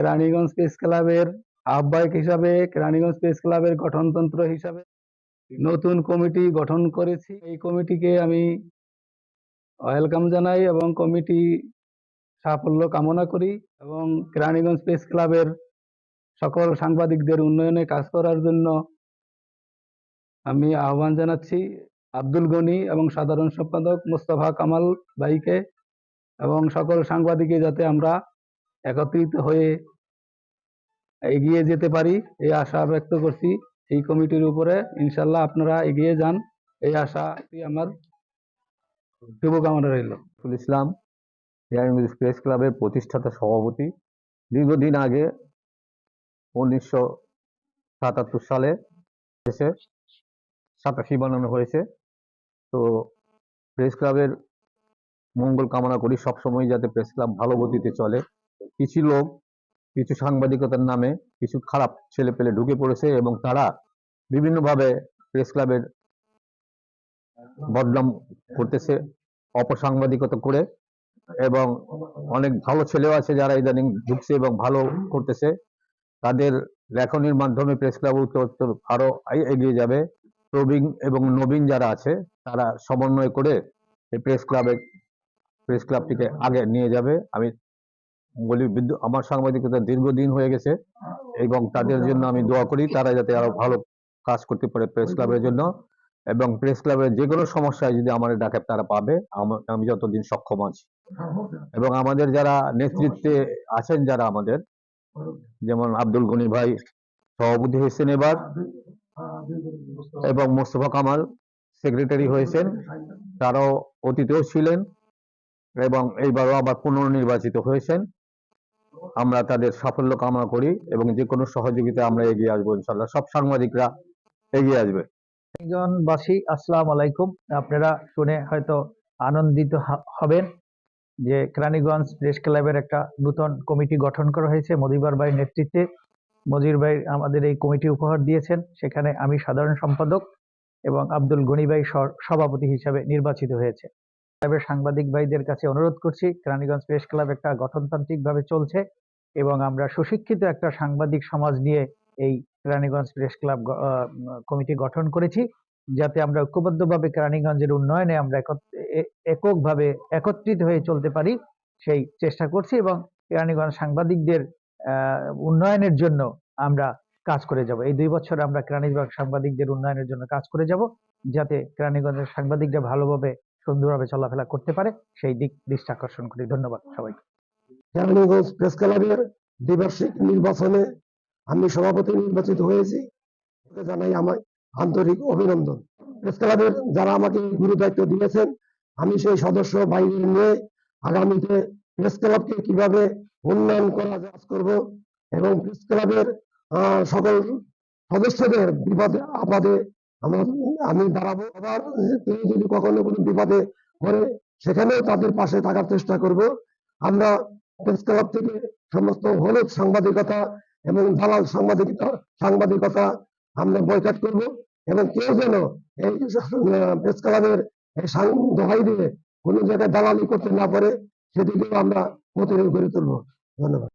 Raniganj press ক্লাবের আহ্বায়ক হিসাবে, রানীগঞ্জ প্রেস ক্লাবের গঠনতন্ত্র হিসাবে নতুন কমিটি গঠন করেছি। এই কমিটিকে আমি ওয়েলকাম জানাই এবং কমিটি সাফল্য কামনা করি এবং কেরানীগঞ্জ প্রেস ক্লাবের সকল সাংবাদিকদের উন্নয়নে কাজ করার জন্য আমি আহ্বান জানাচ্ছি। আব্দুল গনি এবং সাধারণ সম্পাদক মোস্তফা কামাল ভাইকে এবং সকল সাংবাদিকে যাতে আমরা একত্রিত হয়ে এগিয়ে যেতে পারি, এই আশা ব্যক্ত করছি। এই কমিটির উপরে ইনশাল্লাহ আপনারা এগিয়ে যান, এই আশাটি আমার শুভকামনা রইল। ইসলাম ইয়ারমিজ প্রেস ক্লাবের প্রতিষ্ঠাতা সভাপতি, দীর্ঘদিন আগে উনিশশো সাতাত্তর সালে এসে সাতাশি বানানো হয়েছে। তো প্রেস ক্লাবের মঙ্গল কামনা করি সবসময় যাতে প্রেস ক্লাব ভালো গতিতে চলে। কিছু লোক কিছু সাংবাদিকতার নামে কিছু খারাপ ছেলে পেলে ঢুকে পড়েছে এবং তারা বিভিন্নভাবে প্রেস ক্লাবের বদনাম করতেছে, অপসাংবাদিকতা করে এবং অনেক ভালো ছেলেও আছে যারা ইদানিং ঢুকছে এবং ভালো করতেছে। তাদের লেখনির মাধ্যমে প্রেস ক্লাব উত্তর উত্তর আরও এগিয়ে যাবে। প্রবীণ এবং নবীন যারা আছে, তারা সমন্বয় করে এই প্রেস ক্লাবে প্রেস ক্লাবটিকে আগে নিয়ে যাবে। আমি বলি বিদ্যুৎ আমার সাংবাদিকতা দীর্ঘদিন হয়ে গেছে এবং তাদের জন্য আমি দোয়া করি, তারা যাতে আরও ভালো কাজ করতে পারে প্রেস ক্লাবের জন্য এবং প্রেস ক্লাবের যে কোনো সমস্যায় যদি আমার ডাকে তারা পাবে, আমা- আমি যতদিন সক্ষম আছি। এবং আমাদের যারা নেতৃত্বে আছেন, যারা আমাদের, যেমন আব্দুল গনি ভাই, সভাপতি হয়েছেন এবার, এবং মোস্তফা কামাল সেক্রেটারি হয়েছেন, তারাও অতীতেও ছিলেন এবং এইবারও আবার পুনর্নির্বাচিত হয়েছেন। আমরা তাদের সাফল্য কামনা করি এবং যে কোনো সহযোগিতা আমরা এগিয়ে আসব ইনশাল্লাহ সব সাংবাদিকরা এগিয়ে আসবে। জনবাসী আসসালাম আলাইকুম। আপনারা শুনে হয়তো আনন্দিত হবেন যে কেরানীগঞ্জ প্রেস ক্লাবের একটা নূতন কমিটি গঠন করা হয়েছে। মজিবর ভাইয়ের নেতৃত্বে মজির ভাই আমাদের এই কমিটি উপহার দিয়েছেন। সেখানে আমি সাধারণ সম্পাদক এবং আব্দুল গনি ভাই সভাপতি হিসাবে নির্বাচিত হয়েছে। ক্লাবের সাংবাদিক ভাইদের কাছে অনুরোধ করছি, কেরানীগঞ্জ প্রেস ক্লাব একটা গঠনতান্ত্রিক ভাবে চলছে এবং আমরা সুশিক্ষিত একটা সাংবাদিক সমাজ নিয়ে এই কেরানীগঞ্জ প্রেস ক্লাব কমিটি গঠন করেছি, যাতে আমরা ঐক্যবদ্ধভাবে কেরানীগঞ্জের উন্নয়নে আমরা এককভাবে একত্রিত হয়ে চলতে পারি সেই চেষ্টা করছি এবং কেরানীগঞ্জ সাংবাদিকদের উন্নয়নের জন্য আমরা কাজ করে যাব। এই দুই বছর আমরা কেরানীগঞ্জ সাংবাদিকদের উন্নয়নের জন্য কাজ করে যাব, যাতে কেরানীগঞ্জের সাংবাদিকরা ভালোভাবে সুন্দরভাবে চলাফেরা করতে পারে। সেই দিক দৃষ্টি আকর্ষণ করি। ধন্যবাদ সবাইকে। কেরানীগঞ্জ প্রেস ক্লাবের দ্বিবার্ষিক নির্বাচনে আমি সভাপতি নির্বাচিত হয়েছি। জানাই আমার আন্তরিক অভিনন্দন। প্রেস ক্লাবের যারা আমাকে গুরু দায়িত্ব দিয়েছেন, আমি সেই সদস্য বাইরে নিয়ে আগামীতে প্রেস ক্লাবকে কীভাবে উন্নয়ন করা কাজ করব এবং প্রেস ক্লাবের সকল সদস্যদের বিপদে, আপদে আমার আমি দাঁড়াবো আবার কেউ যদি কখনো কোনো বিপদে পড়ে, সেখানেও তাদের পাশে থাকার চেষ্টা করব। আমরা প্রেস ক্লাব থেকে সমস্ত হলুদ সাংবাদিকতা এবং দালাল সাংবাদিকতা সাংবাদিকতা আমরা বয়কাট করব এবং কেউ যেন এই প্রেস ক্লাবের দোহাই দিয়ে কোনো জায়গায় দালালি করতে না পারে, সেদিকেও আমরা প্রতিরোধ করে তুলবো। ধন্যবাদ।